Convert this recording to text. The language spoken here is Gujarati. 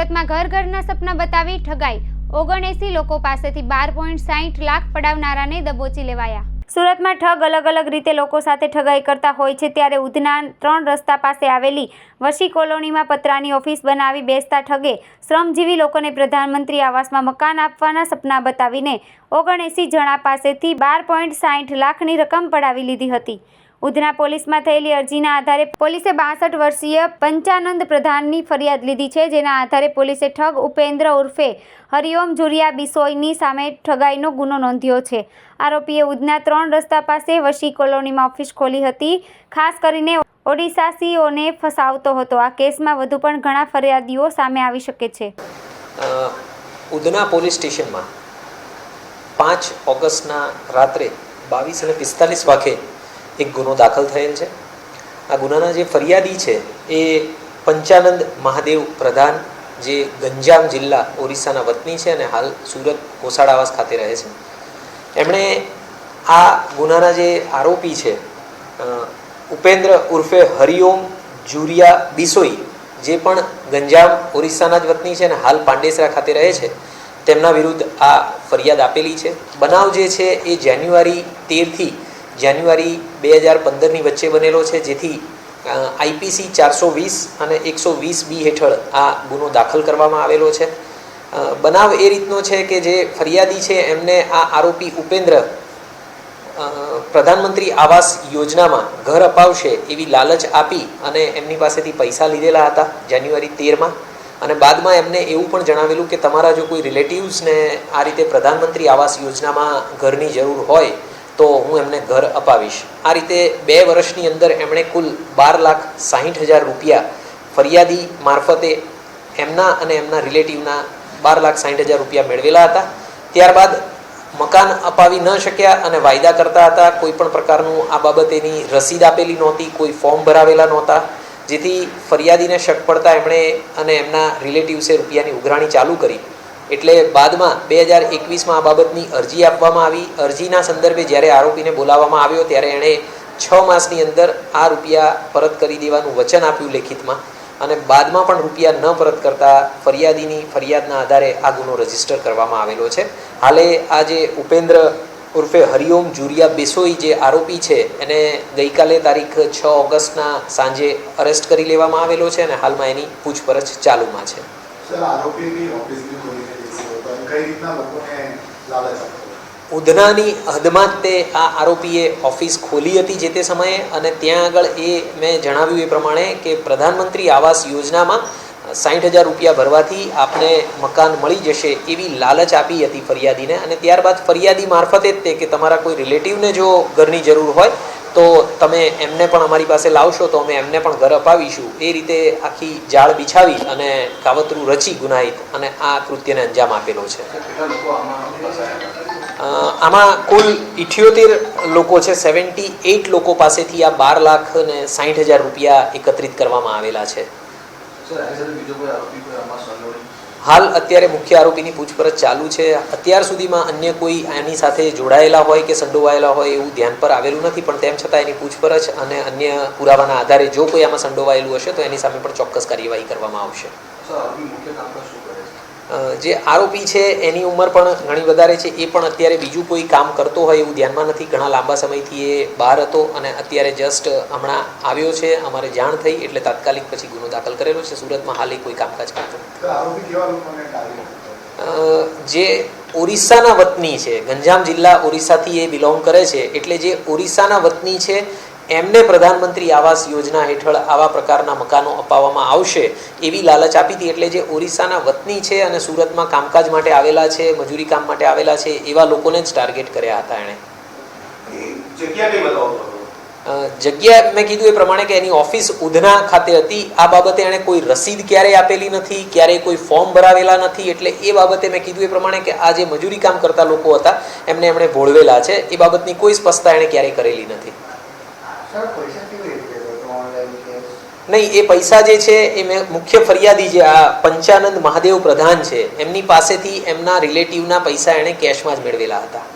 સુરતમાં ઘર ઘરના સપના બતાવી ઠગાઈ. ઓગણએસી લોકો પાસેથી બાર પોઈન્ટ સાહીઠ લાખ પડાવનારાને દબોચી લેવાયા. સુરતમાં ઠગ અલગ અલગ રીતે લોકો સાથે ઠગાઈ કરતા હોય છે ત્યારે ઉધના ત્રણ રસ્તા પાસે આવેલી વશી કોલોનીમાં પતરાની ઓફિસ બનાવી બેસતા ઠગે. શ્રમજીવી લોકોને પ્રધાનમંત્રી આવાસમાં મકાન આપવાના સપના બતાવીને ઓગણએસી જણા પાસેથી બાર પોઈન્ટ સાહીઠ લાખની રકમ પડાવી લીધી હતી. ઉધના પોલીસમાં થયેલી અરજીના આધારે પોલીસે બાસઠ વર્ષીય પંચાનંદ પ્રધાનની ફરિયાદ લીધી છે, જેના આધારે પોલીસે ઠગ ઉપેન્દ્ર ઉર્ફે હરિઓમ જુરિયા બિસોઈની સામે ઠગાઈનો ગુનો નોંધ્યો છે. આરોપીએ ઉધના ત્રણ રસ્તા પાસે વશી કોલોનીમાં ઓફિસ ખોલી હતી. ખાસ કરીને ઓડિશાસીઓને ફસાવતો હતો. આ કેસમાં વધુ પણ ઘણા ફરિયાદીઓ સામે આવી શકે છે. ઉધના પોલીસ સ્ટેશનમાં પાંચ ઓગસ્ટના રાત્રે બાવીસ અને પિસ્તાલીસ વાગે એક ગુનો દાખલ થયેલ છે. આ ગુનાના જે ફરિયાદી છે એ પંચાનંદ મહાદેવ પ્રધાન, જે ગંજામ જિલ્લા ઓરિસ્સાના વતની છે અને હાલ સુરત કોસાડ ખાતે રહે છે. એમણે આ ગુનાના જે આરોપી છે ઉપેન્દ્ર ઉર્ફે હરિઓમ જુરિયા બિસોઈ જે પણ ગંજામ ઓરિસ્સાના જ વતની છે અને હાલ પાંડેસરા ખાતે રહે છે, તેમના વિરુદ્ધ આ ફરિયાદ આપેલી છે. બનાવ જે છે એ જાન્યુઆરી તેરથી જાન્યુઆરી બે હજાર પંદરની વચ્ચે બનેલો છે, જેથી આઈપીસી ચારસો વીસ અને એકસો વીસ બી હેઠળ આ ગુનો દાખલ કરવામાં આવેલો છે. બનાવ એ રીતનો છે કે જે ફરિયાદી છે, એમને આ આરોપી ઉપેન્દ્ર પ્રધાનમંત્રી આવાસ યોજનામાં ઘર અપાવશે એવી લાલચ આપી અને એમની પાસેથી પૈસા લીધેલા હતા જાન્યુઆરી તેરમાં. અને બાદમાં એમને એવું પણ જણાવેલું કે તમારા જો કોઈ રિલેટિવ્સને આ રીતે પ્રધાનમંત્રી આવાસ યોજનામાં ઘરની જરૂર હોય તો હું એમને ઘર અપાવીશ. આ રીતે બે વર્ષની અંદર એમણે કુલ બાર લાખ સાહીઠ હજાર રૂપિયા ફરિયાદી મારફતે એમના અને એમના રિલેટિવના બાર લાખ સાહીઠ હજાર રૂપિયા મેળવેલા હતા. ત્યારબાદ મકાન અપાવી ન શક્યા અને વાયદા કરતા હતા. કોઈ પણ પ્રકારનું આ બાબતેની રસીદ આપેલી નહોતી, કોઈ ફોર્મ ભરાવેલા નહોતા. જેથી ફરિયાદીને શક પડતા એમણે અને એમના રિલેટિવ્સે રૂપિયાની ઉઘરાણી ચાલુ કરી. એટલે બાદમાં બે હજાર એકવીસમાં આ બાબતની અરજી આપવામાં આવી. અરજીના સંદર્ભે જ્યારે આરોપીને બોલાવવામાં આવ્યો ત્યારે એણે છ માસની અંદર આ રૂપિયા પરત કરી દેવાનું વચન આપ્યું લેખિતમાં અને બાદમાં પણ રૂપિયા ન પરત કરતા ફરિયાદીની ફરિયાદના આધારે આ ગુનો રજિસ્ટર કરવામાં આવેલો છે. હાલે આ જે ઉપેન્દ્ર ઉર્ફે હરિઓમ જુરિયા બેસોઈ જે આરોપી છે, એને ગઈકાલે તારીખ છ ઓગસ્ટના સાંજે અરેસ્ટ કરી લેવામાં આવેલો છે અને હાલમાં એની પૂછપરછ ચાલુમાં છે. ઉધનાની હદમાં તે આ આરોપીએ ઓફિસ ખોલી હતી જે તે સમયે અને ત્યાં આગળ એ મેં જણાવ્યું એ પ્રમાણે કે પ્રધાનમંત્રી આવાસ યોજનામાં સાઠ હજાર રૂપિયા ભરવાથી આપને મકાન મળી જશે એવી લાલચ આપી હતી ફરિયાદીને અને ત્યારબાદ ફરિયાદી મારફતે જ તે કે તમારા કોઈ રિલેટિવને જો ઘરની જરૂર હોય તો તમે એમને પણ અમારી પાસે લાવશો, તો અમે એમને પણ ઘર અપાવીશું. એ રીતે આખી જાળ બિછાવી અને કાવતરું રચી ગુનાહિત અને આ કૃત્યને અંજામ આપેલો છે. આમાં કુલ ઇઠ્યોતેર લોકો છે, સેવન્ટી એઇટ લોકો પાસેથી આ બાર લાખ ને સાઠ હજાર રૂપિયા એકત્રિત કરવામાં આવેલા છે. હાલ અત્યારે મુખ્ય આરોપીની પૂછપરછ ચાલુ છે. અત્યાર સુધીમાં અન્ય કોઈ આની સાથે જોડાયેલા હોય કે સંડોવાયેલા હોય એવું ધ્યાન પર આવેલું નથી, પણ તેમ છતાં એની પૂછપરછ અને અન્ય પુરાવાના આધારે જો કોઈ આમાં સંડોવાયેલું હશે તો એની સામે પણ ચોક્કસ કાર્યવાહી કરવામાં આવશે. જે આરોપી છે એની ઉંમર પણ ઘણી વધારે છે. એ પણ અત્યારે બીજું કોઈ કામ કરતો હોય એવું ધ્યાનમાં નથી. ઘણા લાંબા સમયથી એ બહાર હતો અને અત્યારે જસ્ટ હમણાં આવ્યો છે. અમારે જાણ થઈ એટલે તાત્કાલિક પછી ગુનો દાખલ કરેલો છે. સુરતમાં હાલ એ કોઈ કામકાજ કરતો જે ઓરિસ્સાના વતની છે ગંજામ જિલ્લા ઓરિસ્સાથી એ બિલોંગ કરે છે. એટલે જે ઓરિસ્સાના વતની છે એમને પ્રધાનમંત્રી આવાસ યોજના હેઠળ આવા પ્રકારના મકાનો અપાવવામાં આવશે એવી લાલચ આપી હતી એટલે જે ઓરિસ્સાના વતની છે અને સુરતમાં કામકાજ માટે આવેલા છે મજૂરી કામ માટે આવેલા છે એવા લોકોને જ ટાર્ગેટ કર્યા હતા એણે. જગ્યા મેં કીધું એ પ્રમાણે કે એની ઓફિસ ઉધના ખાતે હતી. આ બાબતે એણે કોઈ રસીદ ક્યારેય આપેલી નથી ક્યારેય કોઈ ફોર્મ ભરાવેલા નથી એટલે એ બાબતે મેં કીધું એ પ્રમાણે કે આ જે મજૂરી કામ કરતા લોકો હતા એમને એમણે ભોળવેલા છે. એ બાબતની કોઈ સ્પષ્ટતા એણે ક્યારેય કરેલી નથી. નહીં, એ પૈસા જે છે, એ મુખ્ય ફરિયાદી જે આ પંચાનંદ મહાદેવ પ્રધાન છે, એમની પાસેથી એમના રિલેટિવના પૈસા એણે કેશમાં જ મેળવેલા હતા.